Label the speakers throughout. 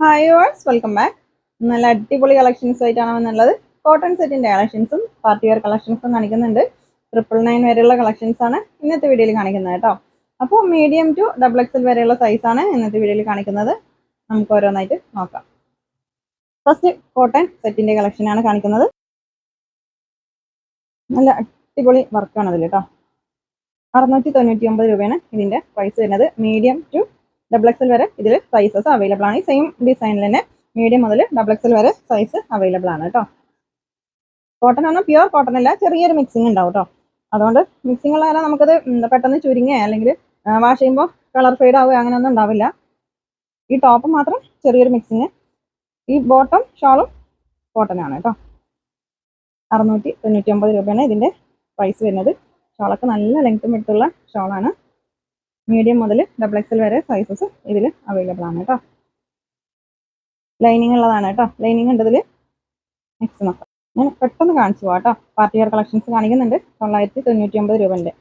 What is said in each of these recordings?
Speaker 1: Hi verse welcome back നല്ല അടിപൊളി collections ആയിട്ടാണ് വന്നുള്ളത് കോട്ടൺ സെറ്റിന്റെ കളക്ഷൻസും പാർട്ടി വെയർ കളക്ഷൻസും കാണിക്കുന്നുണ്ട്. ട്രിപ്പിൾ നയൻ വരെയുള്ള കളക്ഷൻസ് ആണ് ഇന്നത്തെ വീഡിയോയിൽ കാണിക്കുന്നത് കേട്ടോ. അപ്പോൾ മീഡിയം ടു ഡബിൾ എക്സൽ വരെയുള്ള സൈസാണ് ഇന്നത്തെ വീഡിയോയിൽ കാണിക്കുന്നത്. നമുക്ക് ഓരോന്നായിട്ട് നോക്കാം. ഫസ്റ്റ് കോട്ടൺ സെറ്റിന്റെ കളക്ഷനാണ് കാണിക്കുന്നത്. നല്ല അടിപൊളി വർക്കാണ് അതിൽ കേട്ടോ. അറുന്നൂറ്റി തൊണ്ണൂറ്റി ഒമ്പത് രൂപയാണ് ഇതിന്റെ പ്രൈസ് വരുന്നത്. മീഡിയം ടു ഡബിൾ എക്സൽ വരെ ഇതിൽ സൈസസ് അവൈലബിൾ ആണ്. ഈ സെയിം ഡിസൈനിൽ തന്നെ മീഡിയം മുതൽ ഡബിൾ എക്സൽ വരെ സൈസ് അവൈലബിൾ ആണ് കേട്ടോ കോട്ടൺ ആണ്? പ്യുവർ കോട്ടൺ അല്ല. ചെറിയൊരു മിക്സിംഗ് ഉണ്ടാവും കേട്ടോ അതുകൊണ്ട് മിക്സിംഗ് ഉള്ള കാരണം നമുക്കത് പെട്ടെന്ന് ചുരുങ്ങുക അല്ലെങ്കിൽ വാഷ് ചെയ്യുമ്പോൾ കളർ ഫെയ്ഡ് ആവുക അങ്ങനെയൊന്നും ഉണ്ടാവില്ല. ഈ ടോപ്പ് മാത്രം ചെറിയൊരു മിക്സിങ് ഈ ബോട്ടം ഷോളും കോട്ടനാണ് കേട്ടോ അറുന്നൂറ്റി തൊണ്ണൂറ്റി ഒമ്പത് രൂപയാണ് ഇതിന്റെ പ്രൈസ് വരുന്നത്. ഷോളൊക്കെ നല്ല ലെങ്ത്തും എടുത്തുള്ള ഷോളാണ് മീഡിയം മുതൽ ഡബിൾ എക്സൽ വരെ സൈസസ് ഇതിൽ അവൈലബിൾ ആണ് കേട്ടോ ലൈനിങ് ഉള്ളതാണ് കേട്ടോ ലൈനിങ് ഉണ്ട് ഇതിൽ നെക്സ്റ്റ് നോക്കാം ഞാൻ പെട്ടെന്ന് കാണിച്ചു പോവാം കേട്ടോ പാർട്ടി വെയർ കളക്ഷൻസ് കാണിക്കുന്നുണ്ട്. തൊള്ളായിരത്തി തൊണ്ണൂറ്റി ഒമ്പത് രൂപന്റെ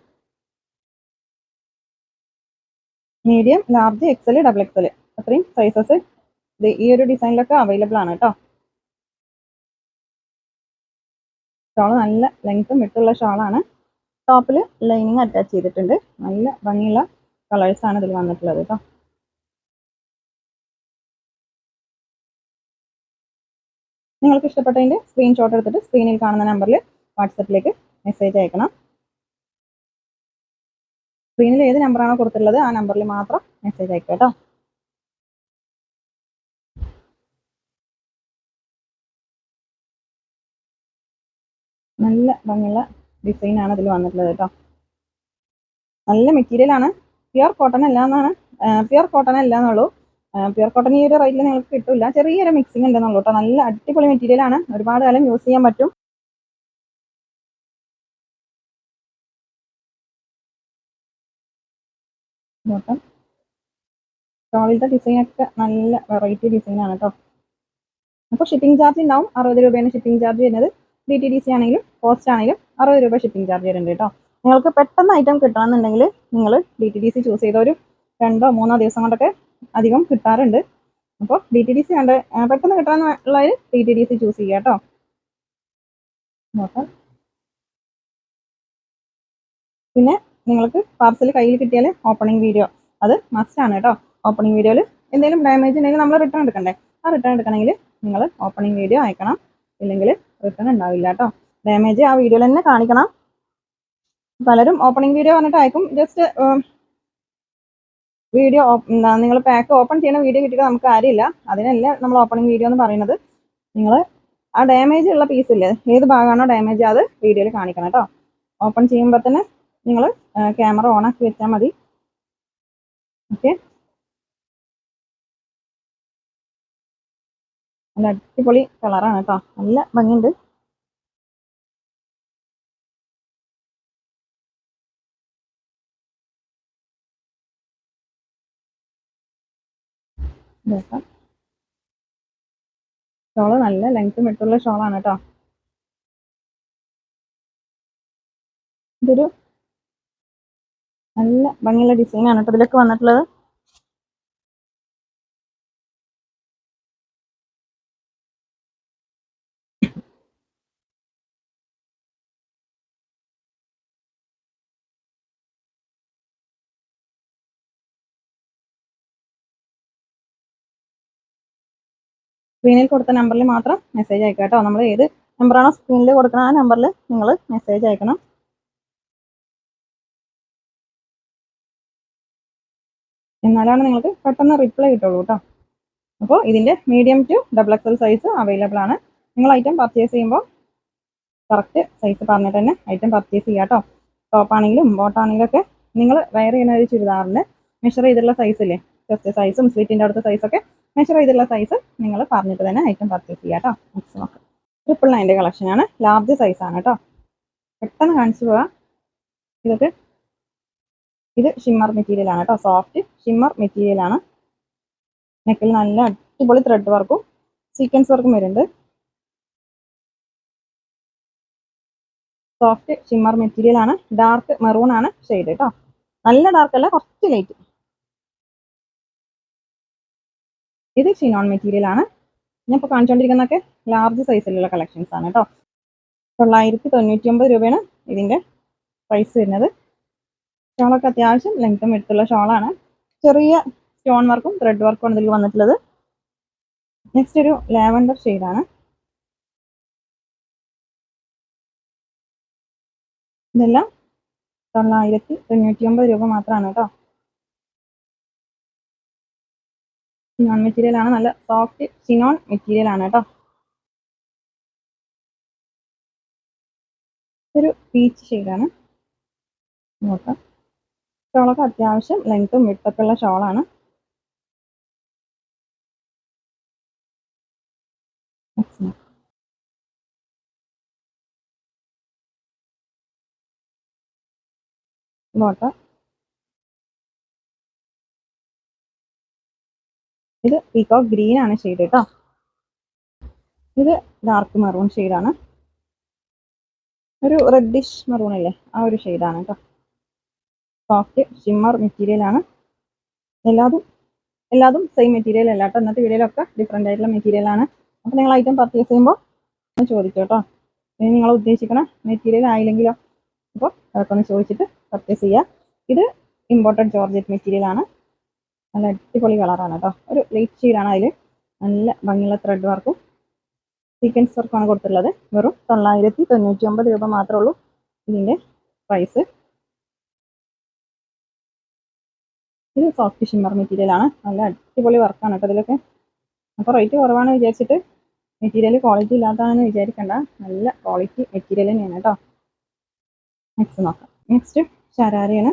Speaker 1: medium large XL double XL അത്രയും സൈസസ് ഈ ഒരു ഡിസൈനിലൊക്കെ അവൈലബിൾ ആണ് കേട്ടോ ഷോൾ നല്ല ലെങ്ത്തും വിട്ടുള്ള ഷോളാണ് ടോപ്പിൽ ലൈനിങ് അറ്റാച്ച് ചെയ്തിട്ടുണ്ട്. നല്ല ഭംഗിയുള്ള കളേഴ്സ് ആണ് ഇതിൽ വന്നിട്ടുള്ളത് കേട്ടോ നിങ്ങൾക്ക് ഇഷ്ടപ്പെട്ടതിന്റെ സ്ക്രീൻഷോട്ട് എടുത്തിട്ട് സ്ക്രീനിൽ കാണുന്ന നമ്പറിൽ വാട്സപ്പിലേക്ക് മെസ്സേജ് അയക്കണം. സ്ക്രീനിൽ ഏത് നമ്പറാണോ കൊടുത്തിട്ടുള്ളത് ആ നമ്പറിൽ മാത്രം മെസ്സേജ് അയക്കുക കേട്ടോ നല്ല ഭംഗിയുള്ള ഡിസൈനാണ് ഇതിൽ വന്നിട്ടുള്ളത് കേട്ടോ നല്ല മെറ്റീരിയൽ ആണ്. പ്യുർ കോട്ടൺ അല്ല എന്നാണ് പ്യുർ കോട്ടൺ അല്ല എന്നുള്ളൂ പ്യുർ കോട്ടൺ ഈ ഒരു റേറ്റിൽ നിങ്ങൾക്ക് കിട്ടില്ല ചെറിയൊരു മിക്സിംഗ് ഉണ്ടെന്നുള്ളൂ കേട്ടോ നല്ല അടിപൊളി മെറ്റീരിയൽ ആണ്. ഒരുപാട് കാലം യൂസ് ചെയ്യാൻ പറ്റും. ഷോളിന്റെ ഡിസൈൻ ഒക്കെ നല്ല വെറൈറ്റി ഡിസൈൻ ആണ് കേട്ടോ അപ്പോൾ ഷിപ്പിംഗ് ചാർജ് ഉണ്ടാവും. അറുപത് രൂപയാണ് ഷിപ്പിംഗ് ചാർജ് വരുന്നത്. ഡി ടി ഡി സി ആണെങ്കിലും പോസ്റ്റ് ആണെങ്കിലും അറുപത് രൂപ ഷിപ്പിംഗ് ചാർജ് വരുന്നുണ്ട് കേട്ടോ നിങ്ങൾക്ക് പെട്ടെന്ന് ഐറ്റം കിട്ടണമെന്നുണ്ടെങ്കിൽ നിങ്ങൾ D T D C choose ചെയ്ത ഒരു രണ്ടോ മൂന്നോ ദിവസം കൊണ്ടൊക്കെ അധികം കിട്ടാറുണ്ട്. അപ്പോൾ ഡി ടി ഡി സി കണ്ട് പെട്ടെന്ന് കിട്ടാനുള്ളവർ D T D C choose ചെയ്യുക കേട്ടോ. നോക്കാം. പിന്നെ നിങ്ങൾക്ക് പാർസൽ കയ്യിൽ കിട്ടിയാൽ ഓപ്പണിംഗ് വീഡിയോ അത് മസ്റ്റ് ആണ് കേട്ടോ. ഓപ്പണിംഗ് വീഡിയോയിൽ എന്തെങ്കിലും ഡാമേജ് ഉണ്ടെങ്കിൽ നമ്മൾ റിട്ടേൺ എടുക്കണ്ടേ? ആ റിട്ടേൺ എടുക്കണമെങ്കിൽ നിങ്ങൾ ഓപ്പണിംഗ് വീഡിയോ അയക്കണം. ഇല്ലെങ്കിൽ റിട്ടേൺ ഉണ്ടാവില്ല കേട്ടോ. ഡാമേജ് ആ വീഡിയോയിൽ തന്നെ കാണിക്കണം. പലരും ഓപ്പണിംഗ് വീഡിയോ പറഞ്ഞിട്ട് അയക്കും. ജസ്റ്റ് വീഡിയോ നിങ്ങൾ പാക്ക് ഓപ്പൺ ചെയ്യുന്ന വീഡിയോ കിട്ടിയിട്ട് നമുക്ക് കാര്യമില്ല. അതിനല്ല നമ്മൾ ഓപ്പണിംഗ് വീഡിയോ എന്ന് പറയുന്നത്. നിങ്ങൾ ആ ഡാമേജ് ഉള്ള പീസ് ഇല്ലേ ഏത് ഭാഗമാണോ ഡാമേജ് അത് വീഡിയോയിൽ കാണിക്കണം കേട്ടോ ഓപ്പൺ ചെയ്യുമ്പോൾ തന്നെ നിങ്ങൾ ക്യാമറ ഓൺ ആക്കി വെച്ചാൽ മതി. ഓക്കെ നല്ല അടിപൊളി കളറാണ് കേട്ടോ നല്ല ഭംഗിയുണ്ട്. നോക്കാം. ഷോൾ നല്ല ലെങ്ത്തും വിട്ടുള്ള ഷോളാണ് കേട്ടോ. ഇതൊരു നല്ല ഭംഗിയുള്ള ഡിസൈനാണ് കേട്ടോ ഇതിലൊക്കെ വന്നിട്ടുള്ളത്. സ്ക്രീനിൽ കൊടുത്ത നമ്പറിൽ മാത്രം മെസ്സേജ് അയക്കുക കേട്ടോ. നമ്മൾ ഏത് നമ്പറാണോ സ്ക്രീനിൽ കൊടുക്കുന്ന ആ നമ്പറിൽ നിങ്ങൾ മെസ്സേജ് അയക്കണം. എന്നാലാണ് നിങ്ങൾക്ക് പെട്ടെന്ന് റിപ്ലൈ കിട്ടുള്ളൂ കേട്ടോ. അപ്പോൾ ഇതിന്റെ medium to double XL size available ആണ്. നിങ്ങൾ ഐറ്റം പർച്ചേസ് ചെയ്യുമ്പോൾ കറക്റ്റ് സൈസ് പറഞ്ഞിട്ട് തന്നെ ഐറ്റം പർച്ചേസ് ചെയ്യുക കേട്ടോ. ടോപ്പ് ആണെങ്കിലും ബോട്ട് ആണെങ്കിലും ഒക്കെ നിങ്ങൾ വയർ ചെയ്യുന്ന ഒരു ചുരിദാറിന് മെഷർ ചെയ്തിട്ടുള്ള സൈസില്ലേ ചെസ്റ്റ് സൈസും സ്ലിറ്റിന്റെ അടുത്ത സൈസൊക്കെ മെഷർ ചെയ്തിട്ടുള്ള സൈസ് നിങ്ങൾ പറഞ്ഞിട്ട് തന്നെ ഐറ്റം പർച്ചേസ് ചെയ്യുക കേട്ടോ നോക്കാം ട്രിപ്പിൾ നയന്റെ കളക്ഷനാണ് ലാർജ് സൈസ് ആണ് കേട്ടോ പെട്ടെന്ന് കാണിച്ചു പോകാം. ഇതൊക്കെ ഇത് ഷിമ്മർ മെറ്റീരിയൽ ആണ് കേട്ടോ സോഫ്റ്റ് ഷിമ്മർ മെറ്റീരിയൽ ആണ്. നെക്കിൽ നല്ല അടിപൊളി ത്രെഡ് വർക്കും സീക്വൻസ് വർക്കും വരുന്നുണ്ട്. സോഫ്റ്റ് ഷിമ്മർ മെറ്റീരിയൽ ആണ്. ഡാർക്ക് മെറൂൺ ആണ് ഷെയ്ഡ് കേട്ടോ നല്ല ഡാർക്ക് അല്ല കുറച്ച് ലൈറ്റ് ഇത് ഷിനോൺ മെറ്റീരിയൽ ആണ്. ഞാൻ ഇപ്പോൾ കാണിച്ചുകൊണ്ടിരിക്കുന്നതൊക്കെ ലാർജ് സൈസിലുള്ള കളക്ഷൻസ് ആണ് കേട്ടോ തൊള്ളായിരത്തി തൊണ്ണൂറ്റി ഒമ്പത് രൂപയാണ് ഇതിന്റെ പ്രൈസ് വരുന്നത്. ഷോളൊക്കെ അത്യാവശ്യം ലെങ്ത്തും എടുത്തുള്ള ഷോളാണ് ചെറിയ സ്റ്റോൺ വർക്കും ത്രെഡ് വർക്കും ഇതിൽ വന്നിട്ടുള്ളത്. നെക്സ്റ്റ് ഒരു ലാവൻഡർ ഷെയ്ഡാണ് ഇതെല്ലാം തൊള്ളായിരത്തി തൊണ്ണൂറ്റി ഒമ്പത് രൂപ മാത്രമാണ് കേട്ടോ സിനോൺ മെറ്റീരിയൽ ആണ്. നല്ല സോഫ്റ്റ് സിനോൺ മെറ്റീരിയൽ ആണ് കേട്ടോ. ഒരു പീച്ച് ഷെയ്ഡാണ് നോക്കാം. ഷോളൊക്കെ അത്യാവശ്യം ലെങ്ത്തും വിട്ടൊക്കെ ഉള്ള ഷോളാണ് ബോട്ടം ഇത് പീക്കോക്ക് ഗ്രീൻ ആണ് ഷെയ്ഡ് കേട്ടോ ഇത് ഡാർക്ക് മെറൂൺ ഷെയ്ഡാണ് ഒരു റെഡിഷ് മെറൂൺ അല്ലേ ആ ഒരു ഷെയ്ഡാണ് കേട്ടോ സോഫ്റ്റ് ഷിമ്മർ മെറ്റീരിയൽ ആണ്. എല്ലാതും എല്ലാതും സെയിം മെറ്റീരിയൽ അല്ല കേട്ടോ ഇന്നത്തെ വീഡിയോയിലൊക്കെ ഡിഫറെന്റ് ആയിട്ടുള്ള മെറ്റീരിയൽ ആണ്. അപ്പോൾ നിങ്ങൾ ഐറ്റം പർച്ചേസ് ചെയ്യുമ്പോൾ ഒന്ന് ചോദിച്ചു കേട്ടോ ഇനി നിങ്ങൾ ഉദ്ദേശിക്കുന്ന മെറ്റീരിയൽ ആയില്ലെങ്കിലോ? അപ്പോൾ അതൊക്കെ ഒന്ന് ചോദിച്ചിട്ട് പർച്ചേസ് ചെയ്യുക ഇത് ഇമ്പോർട്ടഡ് ജോർജറ്റ് മെറ്റീരിയൽ ആണ്. നല്ല അടിപൊളി കളറാണ് കേട്ടോ ഒരു ലൈറ്റ് ഷെയ്ഡാണ് അതിൽ നല്ല ഭംഗിയുള്ള ത്രെഡ് വർക്കും സീക്വൻസ് വർക്കുമാണ് കൊടുത്തിട്ടുള്ളത്. വെറും തൊള്ളായിരത്തി തൊണ്ണൂറ്റി ഒമ്പത് രൂപ മാത്രമേ ഉള്ളൂ ഇതിന്റെ പ്രൈസ് ഇത് സോഫ്റ്റ് ഷിമ്മർ മെറ്റീരിയലാണ് നല്ല അടിപൊളി വർക്കാണ് കേട്ടോ ഇതിലൊക്കെ. അപ്പോൾ റേറ്റ് കുറവാണ് വിചാരിച്ചിട്ട് മെറ്റീരിയൽ ക്വാളിറ്റി ഇല്ലാത്തതാണെന്ന് വിചാരിക്കണ്ട. നല്ല ക്വാളിറ്റി മെറ്റീരിയൽ തന്നെയാണ് കേട്ടോ. നെക്സ്റ്റ് നോക്കാം. നെക്സ്റ്റ് ശരാരയാണ്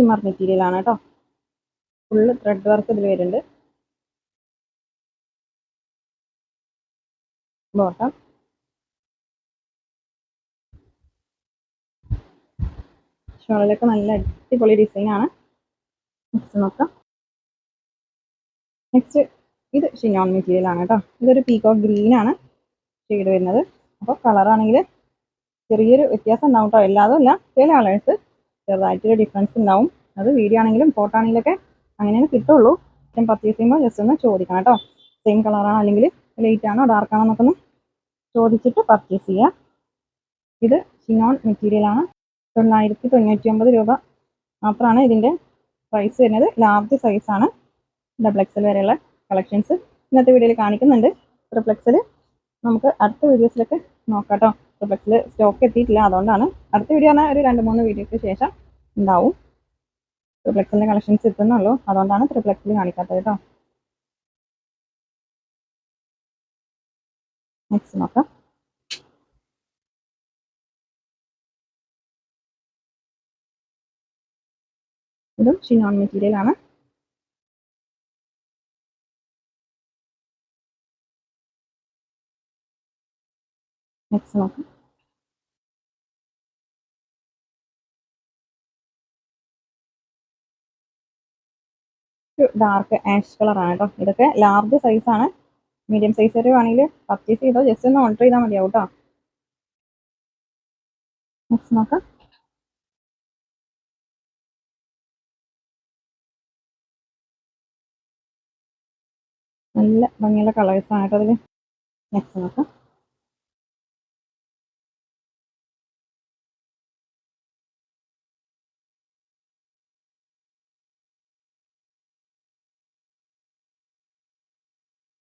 Speaker 1: ഷിമ്മർ മെറ്റീരിയൽ ആണ് കേട്ടോ. ഫുള്ള് ത്രെഡ് വർക്ക് ഇതിൽ വരുന്നുണ്ട്. ബോട്ടം ഷോളിലൊക്കെ നല്ല അടിപൊളി ഡിസൈൻ ആണ്. നെക്സ്റ്റ് നോക്കാം. നെക്സ്റ്റ് ഇത് ഷിനോൺ മെറ്റീരിയൽ ആണ് കേട്ടോ. ഇതൊരു പീക്കോ ഗ്രീൻ ആണ് ഷെയ്ഡ് വരുന്നത്. അപ്പോൾ കളറാണെങ്കിൽ ചെറിയൊരു വ്യത്യാസം ഉണ്ടാവും കേട്ടോ. എല്ലാതും അല്ല ചില കളേഴ്സ് ചെറുതായിട്ടൊരു ഡിഫറൻസ് ഉണ്ടാവും. അത് വീഡിയോ ആണെങ്കിലും ഫോട്ടോ ആണെങ്കിലൊക്കെ അങ്ങനെയാണ് കിട്ടുള്ളൂ. ഞാൻ പർച്ചേസ് ചെയ്യുമ്പോൾ ജസ്റ്റ് ഒന്ന് ചോദിക്കണം കേട്ടോ. സെയിം കളറാണോ അല്ലെങ്കിൽ ലൈറ്റ് ആണോ ഡാർക്ക് ആണോ എന്നൊക്കെ ഒന്ന് ചോദിച്ചിട്ട് പർച്ചേസ് ചെയ്യുക ഇത് ഷിനോൺ മെറ്റീരിയലാണ് തൊള്ളായിരത്തി തൊണ്ണൂറ്റി ഒമ്പത് രൂപ മാത്രമാണ് ഇതിന്റെ പ്രൈസ് വരുന്നത്. ലാർജ് സൈസാണ് ഡബിൾ എക്സൽ വരെയുള്ള കളക്ഷൻസ് ഇന്നത്തെ വീഡിയോയിൽ കാണിക്കുന്നുണ്ട്. ട്രിപ്ലെക്സിൽ നമുക്ക് അടുത്ത വീഡിയോസിലൊക്കെ നോക്കാം കേട്ടോ. ട്രിപ്ലെക്സിൽ സ്റ്റോക്ക് എത്തിയിട്ടില്ല. അതുകൊണ്ടാണ് അടുത്ത വീഡിയോ ആണ് ഒരു രണ്ട് മൂന്ന് വീഡിയോയ്ക്ക് ശേഷം ഉണ്ടാവും. ട്രിപ്ലെക്സിന്റെ കളക്ഷൻസ് എത്തുന്നുള്ളൂ അതുകൊണ്ടാണ് ട്രിപ്ലക്സിൽ കാണിക്കാത്തത് കേട്ടോ. നെക്സ്റ്റ് നോക്കാം. ഇതും ഷിനോൺ മെറ്റീരിയൽ ആണ്. നെക്സ്റ്റ് നോക്കാം. ഡാർക്ക് ആഷ് കളറാണ് കേട്ടോ ഇതൊക്കെ ലാർജ് സൈസാണ് മീഡിയം സൈസ് വരെ വേണമെങ്കിൽ പർച്ചേസ് ചെയ്തോ ജസ്റ്റ് ഒന്ന് ഓർഡർ ചെയ്താൽ മതിയാവും കേട്ടോ നെക്സ്റ്റ് നോക്കാം. നല്ല ഭംഗിയുള്ള കളേഴ്സാണ് കേട്ടോ അതിൽ നെക്സ്റ്റ് നോക്കാം.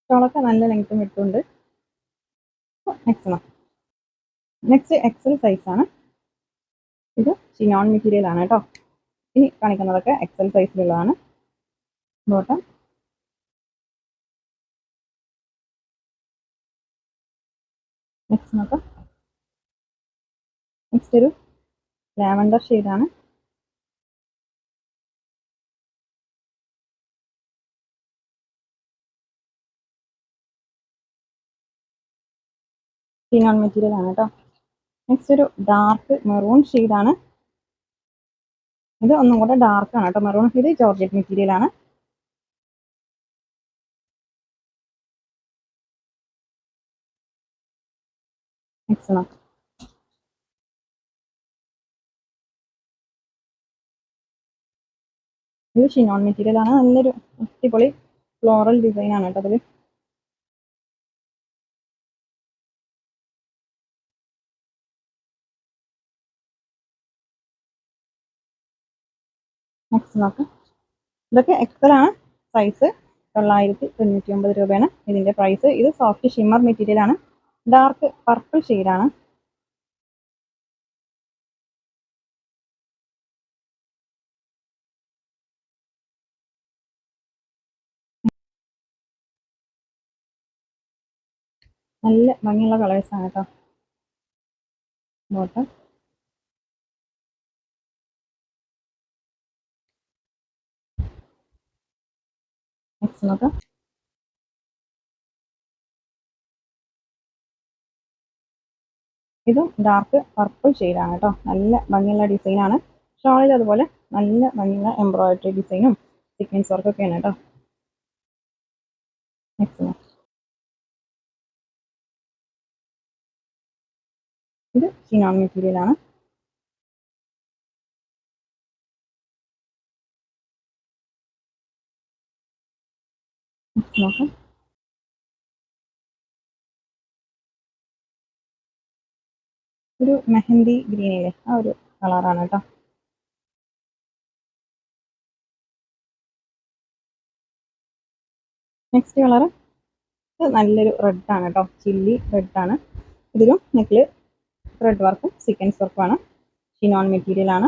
Speaker 1: ഷോളൊക്കെ നല്ല ലെങ്ത്തും നെക്സ്റ്റ് നോക്കാം നെക്സ്റ്റ് എക്സൽ സൈസാണ് ഇത് ചിനോൺ മെറ്റീരിയലാണ് കേട്ടോ. ഇനി കാണിക്കുന്നതൊക്കെ എക്സൽ സൈസിലുള്ളതാണ് ബോട്ടം നെക്സ്റ്റ് നോക്കാം. നെക്സ്റ്റ് ഒരു ലാവൻഡർ ഷെയ്ഡാണ് ഷിനോൺ മെറ്റീരിയൽ ആണ് കേട്ടോ നെക്സ്റ്റ് ഒരു ഡാർക്ക് മെറൂൺ ഷെയ്ഡാണ് ഇത് ഒന്നും കൂടെ ഡാർക്ക് ആണ് കേട്ടോ മെറൂൺ ഷെയ്ഡ് ജോർജറ്റ് മെറ്റീരിയൽ ആണ്. ഷിനോൺ മെറ്റീരിയൽ ആണ്. നല്ലൊരു അടിപൊളി ഫ്ലോറൽ ഡിസൈൻ ആണ് കേട്ടോ അതിൽ നെക്സ്റ്റ് നോക്കാം. ഇതൊക്കെ എക്സൽ ആണ്. സൈസ് തൊള്ളായിരത്തി തൊണ്ണൂറ്റി ഒമ്പത് രൂപയാണ്. ഇതിന്റെ പ്രൈസ് ഇത് സോഫ്റ്റ് ഷിമ്മർ മെറ്റീരിയൽ ആണ്. ഡാർക്ക് പർപ്പിൾ ഷെയ്ഡാണ് നല്ല ഭംഗിയുള്ള കളേഴ്സാണ് കേട്ടോ ബോട്ടം നോക്കാം ഇതും ഡാർക്ക് പർപ്പിൾ ഷെയ്ഡാണ് കേട്ടോ. നല്ല ഭംഗിയുള്ള ഡിസൈനാണ് ഷോളിൽ അതുപോലെ നല്ല ഭംഗിയുള്ള എംബ്രോയിഡറി ഡിസൈനും സീക്വൻസ് വർക്കൊക്കെയാണ് കേട്ടോ. നെക്സ്റ്റ് ഇത് ചിനോൺ മെറ്റീരിയൽ നോക്കാം ഒരു മെഹന്തി ഗ്രീനിലെ ആ ഒരു കളറാണ് കേട്ടോ. നെക്സ്റ്റ് കളറ് നല്ലൊരു റെഡ് ആണ് കേട്ടോ. ചില്ലി റെഡ് ആണ്. ഇതിലും നെക്കിൽ ത്രെഡ് വർക്കും സീക്വൻസ് വർക്കുമാണ് ഷിനോൺ മെറ്റീരിയൽ ആണ്.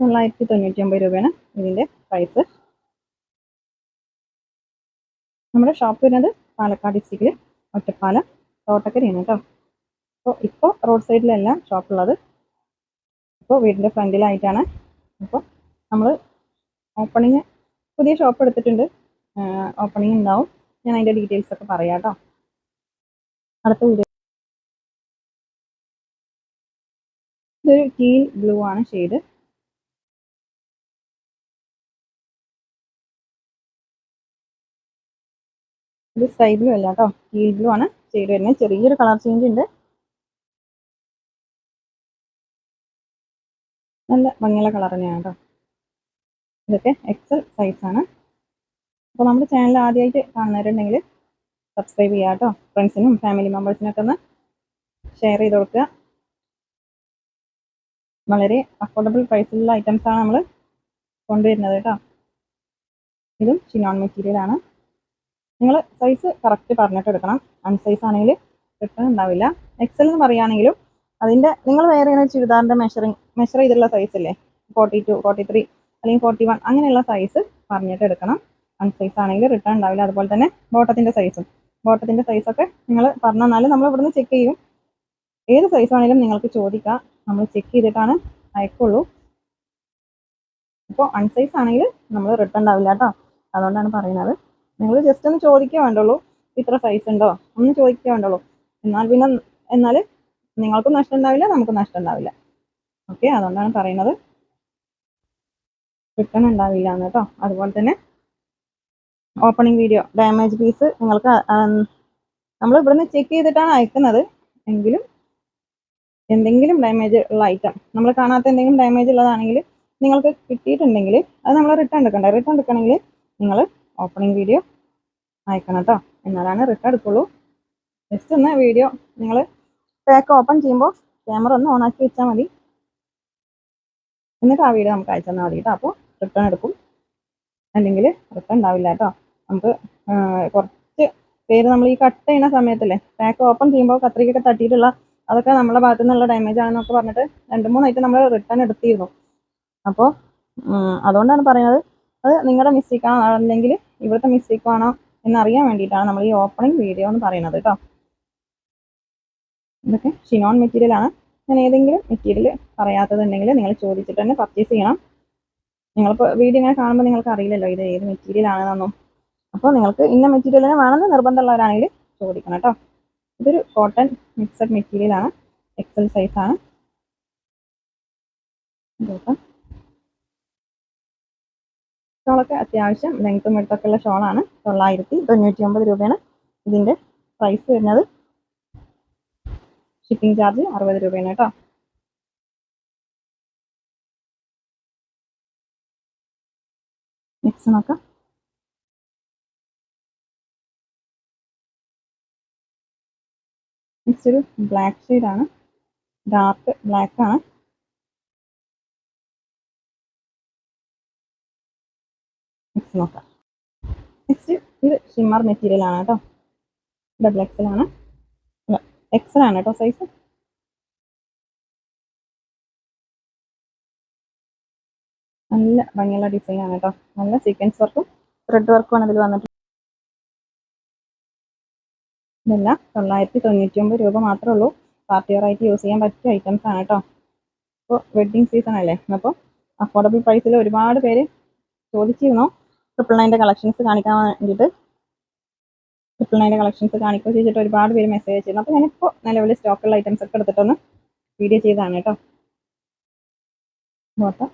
Speaker 1: തൊള്ളായിരത്തി തൊണ്ണൂറ്റി ഒമ്പത് രൂപയാണ് ഇതിന്റെ പ്രൈസ് നമ്മുടെ ഷോപ്പ് വരുന്നത് പാലക്കാട് ഡിസ്ട്രിക്റ്റിൽ ഒറ്റപ്പാലം തോട്ടക്കരയാണ് കേട്ടോ അപ്പോൾ ഇപ്പോൾ റോഡ് സൈഡിലല്ല ഷോപ്പ് ഉള്ളത്. ഇപ്പോൾ വീടിന്റെ ഫ്രണ്ടിലായിട്ടാണ്. അപ്പോൾ നമ്മൾ ഓപ്പണിങ് പുതിയ ഷോപ്പ് എടുത്തിട്ടുണ്ട്. ഓപ്പണിങ് ഉണ്ടാവും. ഞാൻ അതിന്റെ ഡീറ്റെയിൽസ് ഒക്കെ പറയാം കേട്ടോ അടുത്ത വീഡിയോ ഇതൊരു ടീൽ ബ്ലൂ ആണ് ഷെയ്ഡ് ഇത് സ്കൈ ബ്ലൂ അല്ല കേട്ടോ ഈ ബ്ലൂ ആണ്. ഷെയ്ഡ് വരുന്നത് ചെറിയൊരു കളർ ചേഞ്ച് ഉണ്ട്. നല്ല ഭംഗിയുള്ള കളർ തന്നെയാണ് കേട്ടോ ഇതൊക്കെ എക്സൽ സൈസ് ആണ്. അപ്പോൾ നമ്മുടെ ചാനൽ ആദ്യമായിട്ട് കാണുന്നവരുണ്ടെങ്കിൽ സബ്സ്ക്രൈബ് ചെയ്യുക കേട്ടോ ഫ്രണ്ട്സിനും ഫാമിലി മെമ്പേഴ്സിനൊക്കെ ഒന്ന് ഷെയർ ചെയ്ത് കൊടുക്കുക. വളരെ അഫോർഡബിൾ പ്രൈസിലുള്ള ഐറ്റംസാണ് നമ്മൾ കൊണ്ടുവരുന്നത് കേട്ടോ ഇതും ഷിനോൺ മെറ്റീരിയൽ ആണ്. നിങ്ങൾ സൈസ് കറക്റ്റ് പറഞ്ഞിട്ട് എടുക്കണം. അൺസൈസ് ആണെങ്കിൽ റിട്ടേൺ ഉണ്ടാവില്ല. എക്സൽ എന്ന് പറയുകയാണെങ്കിലും അതിന്റെ നിങ്ങൾ വേറെ ഇങ്ങനെ ചുരിദാറിന്റെ മെഷറിങ് മെഷർ ചെയ്തിട്ടുള്ള സൈസ് അല്ലേ ഫോർട്ടി ടു ഫോർട്ടി ത്രീ അല്ലെങ്കിൽ ഫോർട്ടി വൺ അങ്ങനെയുള്ള സൈസ് പറഞ്ഞിട്ട് എടുക്കണം. അൺസൈസ് ആണെങ്കിൽ റിട്ടേൺ ഉണ്ടാവില്ല. അതുപോലെ തന്നെ ബോട്ടത്തിന്റെ സൈസും ബോട്ടത്തിന്റെ സൈസൊക്കെ നിങ്ങൾ പറഞ്ഞാൽ നമ്മൾ ഇവിടുന്ന് ചെക്ക് ചെയ്യും. ഏത് സൈസ് ആണെങ്കിലും നിങ്ങൾക്ക് ചോദിക്കാം. നമ്മൾ ചെക്ക് ചെയ്തിട്ടാണ് അയക്കുള്ളൂ. ഇപ്പോൾ അൺസൈസ് ആണെങ്കിൽ നമ്മൾ റിട്ടേൺ ഉണ്ടാവില്ല കേട്ടോ. അതുകൊണ്ടാണ് പറയുന്നത്. നിങ്ങൾ ജസ്റ്റ് ഒന്ന് ചോദിക്കുക വേണ്ടുള്ളൂ. ഇത്ര സൈസ് ഉണ്ടോ? ഒന്ന് ചോദിക്കുക വേണ്ടുള്ളൂ. എന്നാൽ പിന്നെ എന്നാൽ നിങ്ങൾക്കും നഷ്ടം ഉണ്ടാവില്ല നമുക്ക് നഷ്ടം ഉണ്ടാവില്ല. ഓക്കെ അതുകൊണ്ടാണ് പറയുന്നത്. റിട്ടേൺ ഉണ്ടാവില്ല എന്ന് കേട്ടോ. അതുപോലെ തന്നെ ഓപ്പണിംഗ് വീഡിയോ ഡാമേജ് പീസ് നിങ്ങൾക്ക് നമ്മൾ ഇവിടുന്ന് ചെക്ക് ചെയ്തിട്ടാണ് അയക്കുന്നത്. എങ്കിലും എന്തെങ്കിലും ഡാമേജ് ഉള്ള ഐറ്റം നമ്മൾ കാണാത്ത എന്തെങ്കിലും ഡാമേജ് ഉള്ളതാണെങ്കിൽ നിങ്ങൾക്ക് കിട്ടിയിട്ടുണ്ടെങ്കിൽ അത് നമ്മൾ റിട്ടേൺ എടുക്കണ്ടേ? റിട്ടേൺ എടുക്കണമെങ്കിൽ നിങ്ങൾ ഓപ്പണിംഗ് വീഡിയോ അയക്കണം കേട്ടോ എന്നാലാണ് റിട്ടേൺ എടുക്കുള്ളൂ. ജസ്റ്റ് ഒന്ന് വീഡിയോ നിങ്ങൾ പാക്ക് ഓപ്പൺ ചെയ്യുമ്പോൾ ക്യാമറ ഒന്ന് ഓൺ ആക്കി വെച്ചാൽ മതി. എന്നിട്ട് ആ വീഡിയോ നമുക്ക് അയച്ചു തന്നാൽ മതി കേട്ടോ അപ്പോൾ റിട്ടേൺ എടുക്കും. അല്ലെങ്കിൽ റിട്ടേൺ ഉണ്ടാവില്ല കേട്ടോ നമുക്ക് കുറച്ച് പേര് നമ്മൾ ഈ കട്ട് ചെയ്യുന്ന സമയത്തല്ലേ പാക്ക് ഓപ്പൺ ചെയ്യുമ്പോൾ കത്രികൊക്കെ തട്ടിയിട്ടുള്ള അതൊക്കെ നമ്മളെ ഭാഗത്തു നിന്നുള്ള ഡാമേജ് ആണെന്നൊക്കെ പറഞ്ഞിട്ട് രണ്ട് മൂന്ന് ഐറ്റം നമ്മൾ റിട്ടേൺ എടുത്തിരുന്നു. അപ്പോൾ അതുകൊണ്ടാണ് പറയുന്നത്. അത് നിങ്ങളുടെ മിസ്റ്റേക്ക് ആണോ അല്ലെങ്കിൽ ഇവിടുത്തെ മിസ്റ്റേക്ക് ആണോ എന്നറിയാൻ വേണ്ടിയിട്ടാണ് നമ്മൾ ഈ ഓപ്പണിംഗ് വീഡിയോ എന്ന് പറയുന്നത് കേട്ടോ ഇതൊക്കെ ഷിനോൺ മെറ്റീരിയൽ ആണ്. ഞാൻ ഏതെങ്കിലും മെറ്റീരിയൽ പറയാത്തതുണ്ടെങ്കിൽ നിങ്ങൾ ചോദിച്ചിട്ട് തന്നെ പർച്ചേസ് ചെയ്യണം. നിങ്ങളിപ്പോൾ വീഡിയോ ഇങ്ങനെ കാണുമ്പോൾ നിങ്ങൾക്ക് അറിയില്ലല്ലോ ഇത് ഏത് മെറ്റീരിയൽ ആണെന്നൊന്നും അപ്പോൾ നിങ്ങൾക്ക് ഇന്ന മെറ്റീരിയൽ തന്നെ വേണമെന്ന് നിർബന്ധമുള്ളവരാണെങ്കിൽ ചോദിക്കണം കേട്ടോ ഇതൊരു കോട്ടൺ മിക്സഡ് മെറ്റീരിയൽ ആണ്. എക്സൽ സൈസ് ആണ്. നോക്കാം ഷോളൊക്കെ അത്യാവശ്യം ലെങ്ത്തും എടുത്തൊക്കെ ഉള്ള ഷോളാണ്. തൊള്ളായിരത്തി തൊണ്ണൂറ്റി ഒമ്പത് രൂപയാണ് ഇതിന്റെ പ്രൈസ് വരുന്നത്. ഷിപ്പിംഗ് ചാർജ് അറുപത് രൂപയാണ് കേട്ടോ. നെക്സ്റ്റ് നോക്കാം. നെക്സ്റ്റ് ഒരു ബ്ലാക്ക് ഷെയ്ഡാണ് ഡാർക്ക് ബ്ലാക്ക് ആണ്. നോക്കാം. നെക്സ്റ്റ് ഇത് ഷിമ്മർ മെറ്റീരിയൽ ആണ് കേട്ടോ. ഡബിൾ എക്സൽ ആണ്. എക്സൽ ആണ് കേട്ടോ സൈസ് നല്ല ഭംഗിയുള്ള ഡിസൈൻ ആണ് കേട്ടോ. നല്ല സീക്വൻസ് വർക്കും ത്രെഡ് വർക്കും ആണ് ഇതിൽ വന്നിട്ട് ഇതെല്ലാം തൊള്ളായിരത്തി തൊണ്ണൂറ്റി ഒമ്പത് രൂപ മാത്രമേ ഉള്ളൂ. പാർട്ടി ആയിട്ട് യൂസ് ചെയ്യാൻ പറ്റിയ ഐറ്റംസ് ആണ് കേട്ടോ. ഇപ്പോൾ വെഡ്ഡിങ് സീസൺ അല്ലേ? അപ്പോൾ അഫോർഡബിൾ പ്രൈസിൽ ഒരുപാട് പേര് ചോദിച്ചിരുന്നു. ട്രിപ്പിൾ നയന്റെ കളക്ഷൻസ് കാണിക്കാൻ വേണ്ടിയിട്ട് ട്രിപ്പിൾ നയന്റെ കളക്ഷൻസ് കാണിക്കുക ചോദിച്ചിട്ട് ഒരുപാട് പേര് മെസ്സേജ് അയച്ചിരുന്നു. അപ്പോൾ ഞാനിപ്പോൾ നിലവിൽ സ്റ്റോക്കുള്ള ഐറ്റംസ് ഒക്കെ എടുത്തിട്ടൊന്ന് വീഡിയോ ചെയ്തതാണ് കേട്ടോ. നോക്കാം.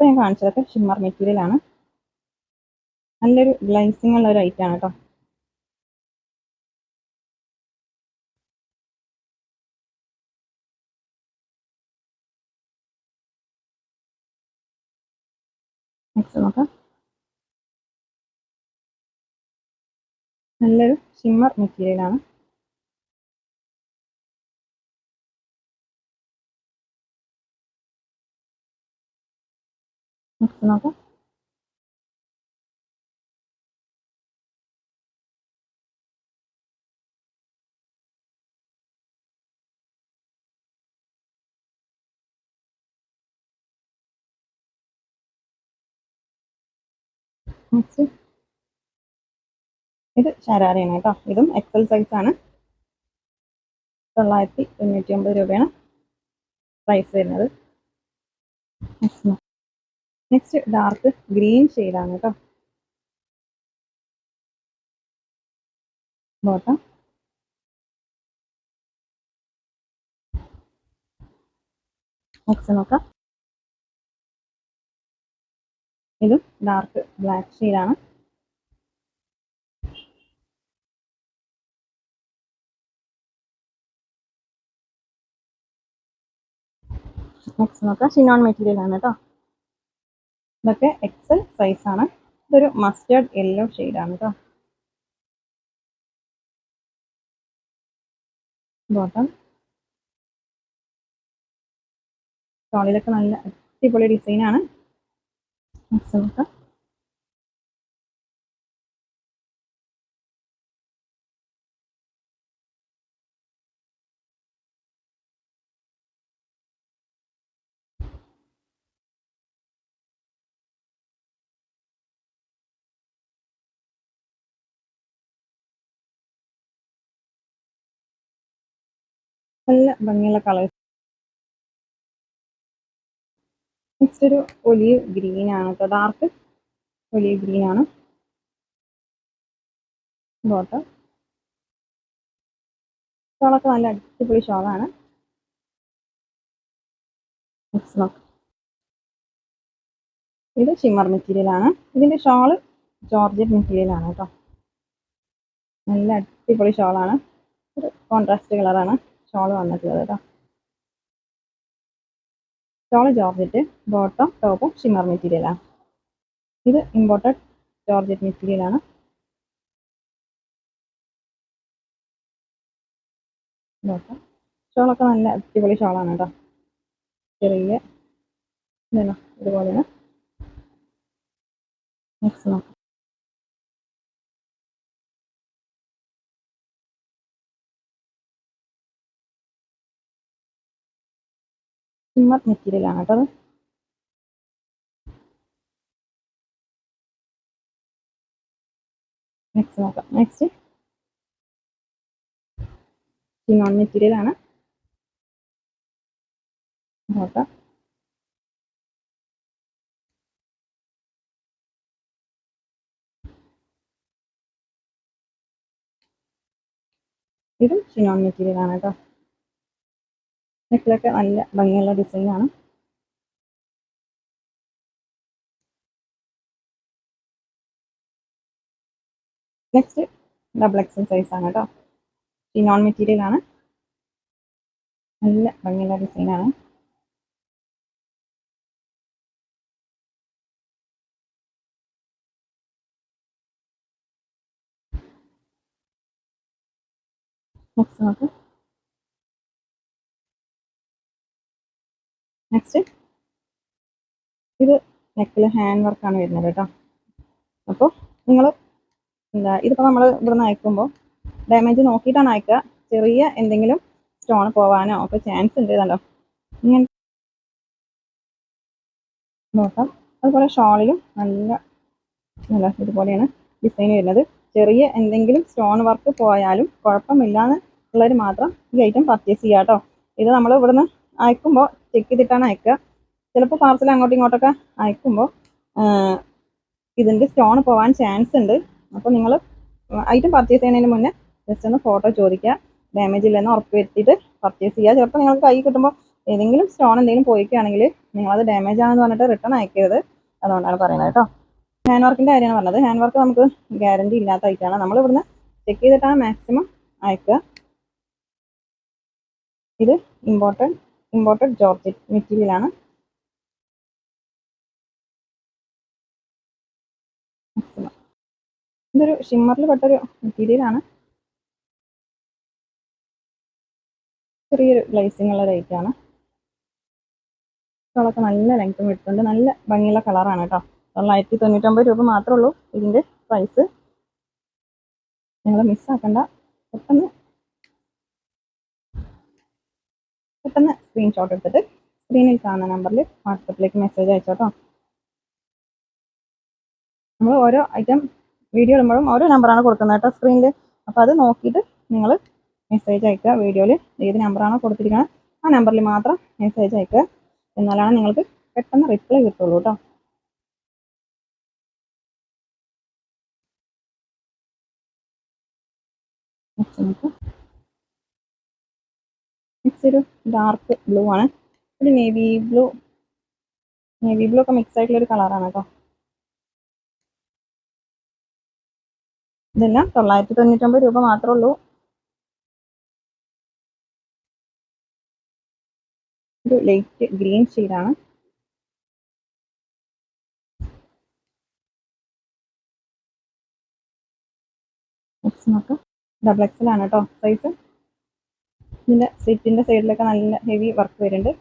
Speaker 1: ഞാൻ കാണിച്ചതൊക്കെ ഷിമ്മർ മെറ്റീരിയൽ ആണ്. നല്ലൊരു ഗ്ലൈസിങ് ഉള്ള ഒരു ഐറ്റം ആണ് കേട്ടോ. നെക്സ്റ്റ് നോക്കാം. നല്ലൊരു ഷിമ്മർ മെറ്റീരിയലാണ് നെക്സ്റ്റ് നോക്കാം. ഇത് ശരാരയാണ് കേട്ടോ. ഇതും എക്സൽ സൈസ് ആണ്. തൊള്ളായിരത്തി തൊണ്ണൂറ്റി ഒമ്പത് രൂപയാണ് പ്രൈസ് വരുന്നത്. നെക്സ്റ്റ് ഡാർക്ക് ഗ്രീൻ ഷെയ്ഡാണ് കേട്ടോ. ബോട്ടം നെക്സ്റ്റ് നോക്കാം. ഇതും ഡാർക്ക് ബ്ലാക്ക് ഷെയ്ഡാണ് നെക്സ്റ്റ് നോക്കാം. ഷിനോൺ മെറ്റീരിയൽ ആണ് കേട്ടോ ഇതൊക്കെ എക്സൽ സൈസ് ആണ്. ഇതൊരു മസ്റ്റേർഡ് യെല്ലോ ആണ് കേട്ടോ ബോട്ടം ഷോളിലൊക്കെ നല്ല അടിപൊളി ഡിസൈൻ ആണ് നെക്സ്റ്റ് നോക്കാം നല്ല ഭംഗിയുള്ള കളേഴ്സ് നെക്സ്റ്റ് ഒരു ഒലിവ് ഗ്രീൻ ആണ് കേട്ടോ. ഡാർക്ക് ഒലിവ് ഗ്രീൻ ആണ്. ബോട്ടം ഷോളൊക്കെ നല്ല അടിപൊളി ഷോളാണ് നെക്സ്റ്റ് ഇത് ഷിമ്മർ മെറ്റീരിയലാണ് ഇതിന്റെ ഷോൾ ജോർജറ്റ് മെറ്റീരിയലാണ് കേട്ടോ. നല്ല അടിപൊളി ഷോളാണ് ഒരു കോൺട്രാസ്റ്റ് കളറാണ് ഷോൾ വന്നിട്ടുള്ളത് കേട്ടോ. ഷോൾ ജോർജറ്റ് ബോട്ടം ടോപ്പും ഷിമ്മർ മെറ്റീരിയൽ ആണ്. ഇത് ഇമ്പോർട്ടഡ് ജോർജറ്റ് മെറ്റീരിയൽ ആണ്. ബോട്ടം ഷോളൊക്കെ നല്ല അടിപൊളി ഷോളാണ് കേട്ടോ. ചെറിയ ഇതുപോലെ നെക്സ്റ്റ് നോക്കാം. ഷിമ്മർ മെറ്റീരിയൽ ആണ് കേട്ടോ നെക്സ്റ്റ് നോക്കാം. നെക്സ്റ്റ് നോൺ മെറ്റീരിയൽ ആണ്. നോക്കാം. ഇതും ഷിനോൺ മെറ്റീരിയൽ കേട്ടോ. നെക്കിലൊക്കെ നല്ല ഭംഗിയുള്ള ഡിസൈൻ ആണ് നെക്സ്റ്റ് ഡബിൾ എക്സൽ ആണ് കേട്ടോ നോൺ മെറ്റീരിയൽ ആണ്. നല്ല ഭംഗിയുള്ള ഡിസൈനാണ്. നെക്സ്റ്റ് നോക്ക്. നെക്സ്റ്റ് ഇത് നെക്കിൽ ഹാൻഡ് വർക്കാണ് വരുന്നത് കേട്ടോ. അപ്പോൾ നിങ്ങൾ എന്താ ഇതിപ്പോൾ നമ്മൾ ഇവിടുന്ന് അയക്കുമ്പോൾ ഡാമേജ് നോക്കിയിട്ടാണ് അയക്കുക. ചെറിയ എന്തെങ്കിലും സ്റ്റോൺ പോവാനോ ഒക്കെ ചാൻസ് ഉണ്ട് ഇതല്ലോ ഇങ്ങനെ നോക്കാം. അതുപോലെ ഷോളിലും നല്ല നല്ല ഇതുപോലെയാണ് ഡിസൈൻ വരുന്നത്. ചെറിയ എന്തെങ്കിലും സ്റ്റോൺ വർക്ക് പോയാലും കുഴപ്പമില്ലാന്ന് ഉള്ളവർ മാത്രം ഈ ഐറ്റം പർച്ചേസ് ചെയ്യാം കേട്ടോ. ഇത് നമ്മൾ ഇവിടുന്ന് അയക്കുമ്പോൾ ചെക്ക് ചെയ്തിട്ടാണ് അയക്കുക. ചിലപ്പോൾ പാർസൽ അങ്ങോട്ടും ഇങ്ങോട്ടൊക്കെ അയക്കുമ്പോൾ ഇതിന്റെ സ്റ്റോൺ പോവാൻ ചാൻസ് ഉണ്ട്. അപ്പോൾ നിങ്ങൾ ഐറ്റം പർച്ചേസ് ചെയ്യുന്നതിന് മുന്നേ ജസ്റ്റ് ഒന്ന് ഫോട്ടോ ചോദിക്കുക. ഡാമേജ് ഇല്ലെന്ന് ഉറപ്പ് വരുത്തിയിട്ട് പർച്ചേസ് ചെയ്യുക. ചിലപ്പോൾ നിങ്ങൾക്ക് കൈ കിട്ടുമ്പോൾ ഏതെങ്കിലും സ്റ്റോൺ എന്തെങ്കിലും പോയിക്കുകയാണെങ്കിൽ നിങ്ങളത് ഡാമേജ് ആണെന്ന് പറഞ്ഞിട്ട് റിട്ടേൺ അയക്കരുത്. അതുകൊണ്ടാണ് പറയുന്നത് കേട്ടോ. ഹാൻഡ് വർക്കിന്റെ കാര്യമാണ് പറഞ്ഞത്. ഹാൻഡ് വർക്ക് നമുക്ക് ഗ്യാരണ്ടി ഇല്ലാത്ത ഐറ്റമാണ് നമ്മൾ ഇവിടുന്ന് ചെക്ക് ചെയ്തിട്ടാണ് മാക്സിമം അയക്കുക. ഇത് ഇമ്പോർട്ടഡ് ഇമ്പോർട്ടഡ് ജോർജറ്റ് മെറ്റീരിയലാണ് മാക്സിമം ഇതൊരു ഷിമ്മറിൽ പെട്ടൊരു മെറ്റീരിയലാണ് ചെറിയൊരു ഗ്ലേസിംഗ് ഉള്ള റേറ്റാണ് കളൊക്കെ നല്ല ലെങ്ത്തും വിട്ടുണ്ട് നല്ല ഭംഗിയുള്ള കളറാണ് കേട്ടോ. തൊള്ളായിരത്തി തൊണ്ണൂറ്റൊമ്പത് രൂപ മാത്രമേ ഉള്ളൂ ഇതിന്റെ പ്രൈസ് നിങ്ങൾ മിസ്സാക്കണ്ട പെട്ടെന്ന് പെട്ടെന്ന് സ്ക്രീൻഷോട്ട് എടുത്തിട്ട് സ്ക്രീനിൽ കാണുന്ന നമ്പറിൽ വാട്സപ്പിലേക്ക് മെസ്സേജ് അയച്ചോട്ടോ നമ്മൾ ഓരോ ഐറ്റം വീഡിയോ ഇടുമ്പോഴും ഓരോ നമ്പറാണ് കൊടുക്കുന്നത് കേട്ടോ സ്ക്രീനിൽ അപ്പോൾ അത് നോക്കിയിട്ട് നിങ്ങൾ മെസ്സേജ് അയക്കുക വീഡിയോയിൽ ഏത് നമ്പറാണോ കൊടുത്തിരിക്കുന്നത് ആ നമ്പറിൽ മാത്രം മെസ്സേജ് അയക്കുക. എന്നാലാണ് നിങ്ങൾക്ക് പെട്ടെന്ന് റിപ്ലൈ കിട്ടുള്ളൂ കേട്ടോ നെക്സ്റ്റ് നമുക്ക് ഒരു ഡാർക്ക് ബ്ലൂ ആണ്. ഒരു നേവി ബ്ലൂ നേവി ബ്ലൂ ഒക്കെ മിക്സ് ആയിട്ടുള്ള ഒരു കളറാണ് കേട്ടോ ഇതെല്ലാം തൊള്ളായിരത്തി തൊണ്ണൂറ്റൊമ്പത് രൂപ മാത്രമേ ഉള്ളൂ. ഒരു ലൈറ്റ് ഗ്രീൻ ഷെയ്ഡാണ് നോക്കാം. ഡബിൾ എക്സൽ ആണ് കേട്ടോ സൈസ് ഇതിന്റെ സ്ലിറ്റിന്റെ സൈഡിലൊക്കെ നല്ല ഹെവി വർക്ക് വരുന്നുണ്ട്.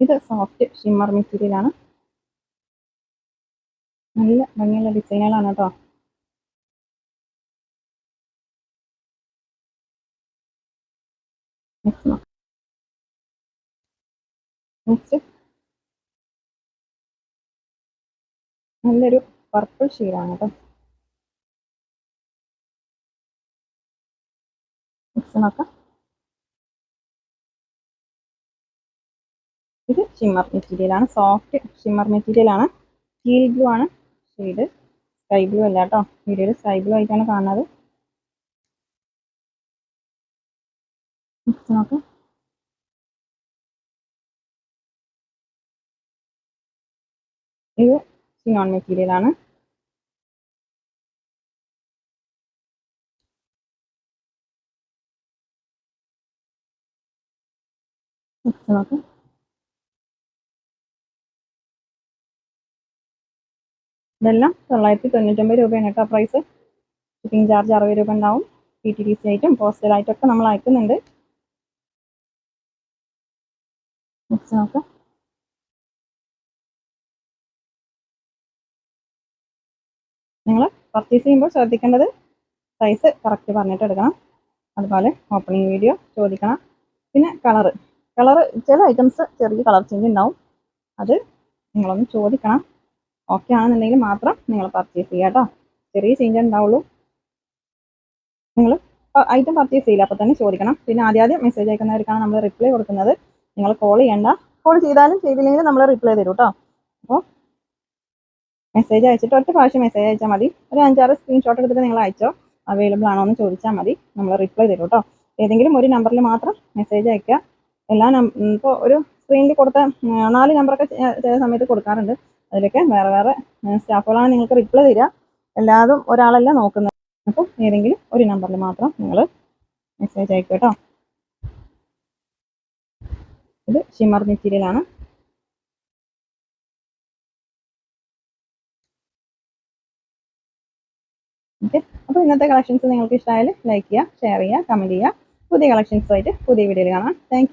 Speaker 1: ഇത് സോഫ്റ്റ് ഷിമ്മർ മെറ്റീരിയൽ ആണ്. നല്ല ഭംഗിയുള്ള ഡിസൈനുകളാണ് കേട്ടോ. നെക്സ്റ്റ് നോക്കാം നെക്സ്റ്റ് നല്ലൊരു പർപ്പിൾ ഷെയ്ഡാണ് കേട്ടോ നെക്സ്റ്റ് നോക്കാം. ഇത് ഷിമ്മർ മെറ്റീരിയൽ ആണ്. സോഫ്റ്റ് ഷിമ്മർ മെറ്റീരിയലാണ് ടീൽ ബ്ലൂ ആണ്. ഷെയ്ഡ് സ്കൈ ബ്ലൂ അല്ല കേട്ടോ വീഡിയോയിൽ സ്കൈ ബ്ലൂ ആയിട്ടാണ് കാണുന്നത്. നെക്സ്റ്റ് നോക്കാം. ഇത് നോൺ മെറ്റീരിയൽ ആണ്. നോക്കാം ഇതെല്ലാം തൊള്ളായിരത്തി തൊണ്ണൂറ്റൊമ്പത് രൂപയാണ് കേട്ടോ പ്രൈസ് ഷിപ്പിംഗ് ചാർജ് അറുപത് രൂപ ഉണ്ടാവും. പി ടി ഡി സി ആയിട്ടും പോസ്റ്റലായിട്ടും ഒക്കെ നമ്മൾ അയക്കുന്നുണ്ട്. നോക്കാം നിങ്ങൾ പർച്ചേസ് ചെയ്യുമ്പോൾ ശ്രദ്ധിക്കേണ്ടത് സൈസ് കറക്റ്റ് പറഞ്ഞിട്ട് എടുക്കണം. അതുപോലെ ഓപ്പണിംഗ് വീഡിയോ ചോദിക്കണം. പിന്നെ കളറ് കളറ് ചില ഐറ്റംസ് ചെറിയ കളർ ചേഞ്ച് ഉണ്ടാവും. അത് നിങ്ങളൊന്ന് ചോദിക്കണം. ഓക്കെ ആണെന്നുണ്ടെങ്കിൽ മാത്രം നിങ്ങൾ പർച്ചേസ് ചെയ്യുക കേട്ടോ. ചെറിയ ചേഞ്ച് ഉണ്ടാവുള്ളൂ. നിങ്ങൾ ഐറ്റം പർച്ചേസ് ചെയ്യില്ല അപ്പോൾ തന്നെ ചോദിക്കണം. പിന്നെ ആദ്യം മെസ്സേജ് അയക്കുന്നവർക്കാണ് നമ്മൾ റിപ്ലൈ കൊടുക്കുന്നത്. നിങ്ങൾ കോൾ ചെയ്യേണ്ട. കോൾ ചെയ്താലും ചെയ്തില്ലെങ്കിലും നമ്മൾ റിപ്ലൈ തരും കേട്ടോ. അപ്പോൾ മെസ്സേജ് അയച്ചിട്ട് ഒറ്റ പ്രാവശ്യം മെസ്സേജ് അയച്ചാൽ മതി. ഒരു അഞ്ചാറ് സ്ക്രീൻഷോട്ട് എടുത്തിട്ട് നിങ്ങൾ അയച്ചോ. അവൈലബിൾ ആണോ എന്ന് ചോദിച്ചാൽ മതി. നമ്മൾ റിപ്ലൈ തരും കേട്ടോ ഏതെങ്കിലും ഒരു നമ്പറിൽ മാത്രം മെസ്സേജ് അയക്കുക. എല്ലാ ഇപ്പോൾ ഒരു സ്ക്രീനിൽ കൊടുത്ത നാല് നമ്പറൊക്കെ ചില സമയത്ത് കൊടുക്കാറുണ്ട്. അതിലൊക്കെ വേറെ വേറെ സ്റ്റാഫുകളാണ് നിങ്ങൾക്ക് റിപ്ലൈ തരിക. എല്ലാതും ഒരാളല്ല നോക്കുന്നത്. അപ്പോൾ ഏതെങ്കിലും ഒരു നമ്പറിൽ മാത്രം നിങ്ങൾ മെസ്സേജ് അയക്കുക കേട്ടോ ഇത് ഷിമർ മെറ്റീരിയൽ ഓക്കെ അപ്പോൾ ഇന്നത്തെ കളക്ഷൻസ് നിങ്ങൾക്ക് ഇഷ്ടമായാൽ ലൈക്ക് ചെയ്യുക ഷെയർ ചെയ്യുക കമന്റ് ചെയ്യുക. പുതിയ കളക്ഷൻസുമായിട്ട് പുതിയ വീഡിയോയിൽ കാണാം. താങ്ക്